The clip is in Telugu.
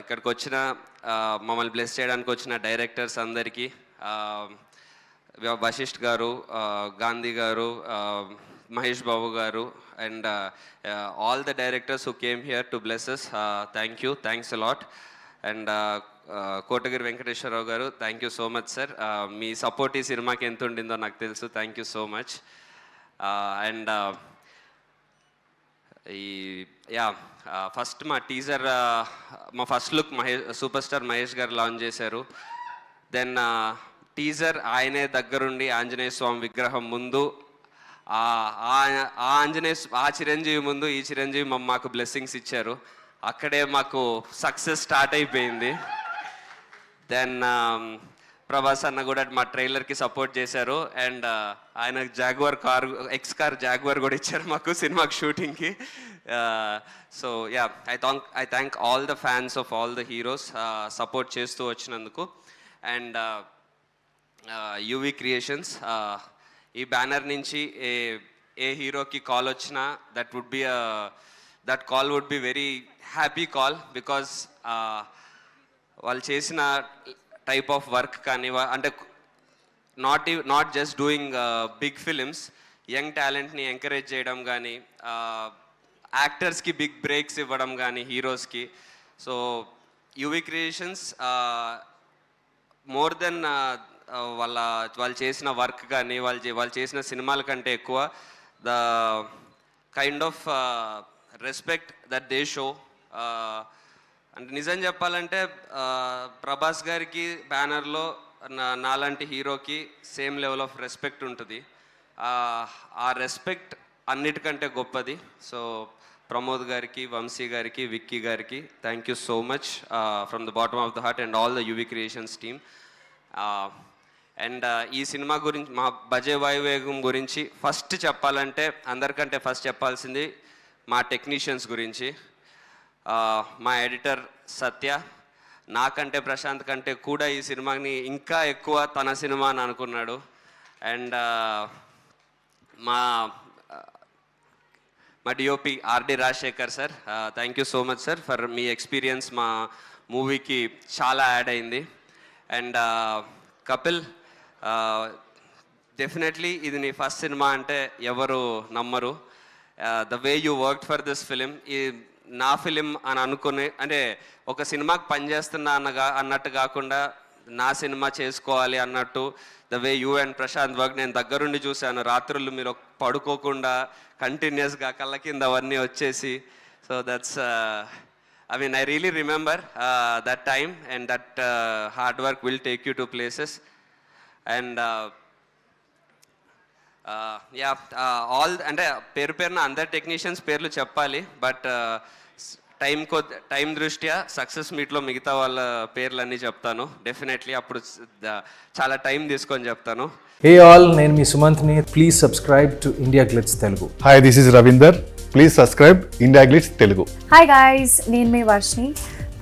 ఇక్కడికి వచ్చిన మమ్మల్ని బ్లెస్ చేయడానికి వచ్చిన డైరెక్టర్స్ అందరికీ వశిష్ఠ్ గారు గాంధీ గారు మహేష్ బాబు గారు and all the directors who came here to blesses thank you thanks a lot and Kotagiri Venkateswara Rao గారు thank you so much sir me support ఈ సినిమాకి ఎంత ఉండిందో నాకు తెలుసు thank you so much and ఈ యా ఫస్ట్ మా టీజర్ మా first look Mahesh super star Mahesh గారు లాంచ్ చేశారు. దెన్ టీజర్ ఆయనే దగ్గరుండి ఆంజనేయ స్వామి విగ్రహం ముందు ఆ ఆంజనేయ ఆ చిరంజీవి ముందు ఈ చిరంజీవి మాకు బ్లెస్సింగ్స్ ఇచ్చారు. అక్కడే మాకు సక్సెస్ స్టార్ట్ అయిపోయింది. దెన్ ప్రభాస్ అన్న కూడా మా ట్రైలర్కి సపోర్ట్ చేశారు. అండ్ uh, ఆయన Jaguar car X car Jaguar కూడా ఇచ్చారు మాకు సినిమాకి షూటింగ్కి so yeah I thank I thank all the fans of all the heroes support చేస్తూ వచ్చినందుకు. అండ్ యూవి క్రియేషన్స్ ఈ బ్యానర్ నుంచి ఏ ఏ హీరోకి కాల్ వచ్చినా that would be that call would be very happy call because వాళ్ళు చేసిన టైప్ ఆఫ్ వర్క్ కానీ అంటే not not just doing big films young టాలెంట్ని ఎంకరేజ్ చేయడం కానీ యాక్టర్స్కి బిగ్ బ్రేక్స్ ఇవ్వడం కానీ హీరోస్కి so UV Creations more then వాళ్ళ వాళ్ళు చేసిన వర్క్ కానీ వాళ్ళు వాళ్ళు చేసిన సినిమాల కంటే ఎక్కువ the kind of respect that they show అంటే నిజం చెప్పాలంటే ప్రభాస్ గారికి బ్యానర్లో నా- నాలాంటి హీరోకి సేమ్ లెవెల్ ఆఫ్ రెస్పెక్ట్ ఉంటుంది. ఆ, రెస్పెక్ట్ అన్నిటికంటే గొప్పది. సో ప్రమోద్ గారికి వంశీ గారికి విక్కీ గారికి thank you so much from the bottom of the heart and all the UV Creations team and ఈ సినిమా గురించి మా బజే వాయువేగం గురించి ఫస్ట్ చెప్పాలంటే అందరికంటే ఫస్ట్ చెప్పాల్సింది మా టెక్నీషియన్స్ గురించి. మా ఎడిటర్ సత్య నాకంటే ప్రశాంత్ కంటే కూడా ఈ సినిమాని ఇంకా ఎక్కువ తన సినిమా అని అనుకున్నాడు. అండ్ మా మా DOP RD Rajasekhar sir thank you so much sir for me experience మా మూవీకి చాలా యాడ్ అయింది. అండ్ కపిల్ డెఫినెట్లీ ఇది నీ ఫస్ట్ సినిమా అంటే ఎవరు నమ్మరు. The way you work for this film ఈ నా ఫిలిం అని అనుకుని అంటే ఒక సినిమాకి పనిచేస్తున్నా అన్నగా అన్నట్టు కాకుండా నా సినిమా చేసుకోవాలి అన్నట్టు the way you and Prashanth work నేను దగ్గరుండి చూశాను. రాత్రులు మీరు పడుకోకుండా కంటిన్యూస్గా కళ్ళ కింద అవన్నీ వచ్చేసి so that's I mean I really remember that time and that hard work will take you to places and yeah all అంటే పేరు పేరున అందరు టెక్నీషియన్స్ పేర్లు చెప్పాలి బట్ టైం కొద్ది టైం దృష్ట్యా సక్సెస్ మీట్లో మిగతా వాళ్ళ పేర్లన్నీ చెప్తాను. డెఫినెట్లీ అప్పుడు చాలా టైం తీసుకొని చెప్తాను. హే ఆల్ నేను మీ సుమంత్ని. Please subscribe to India Glitz Telugu hi this is Ravinder please subscribe India Glitz Telugu hi guys నేను మీ Varshini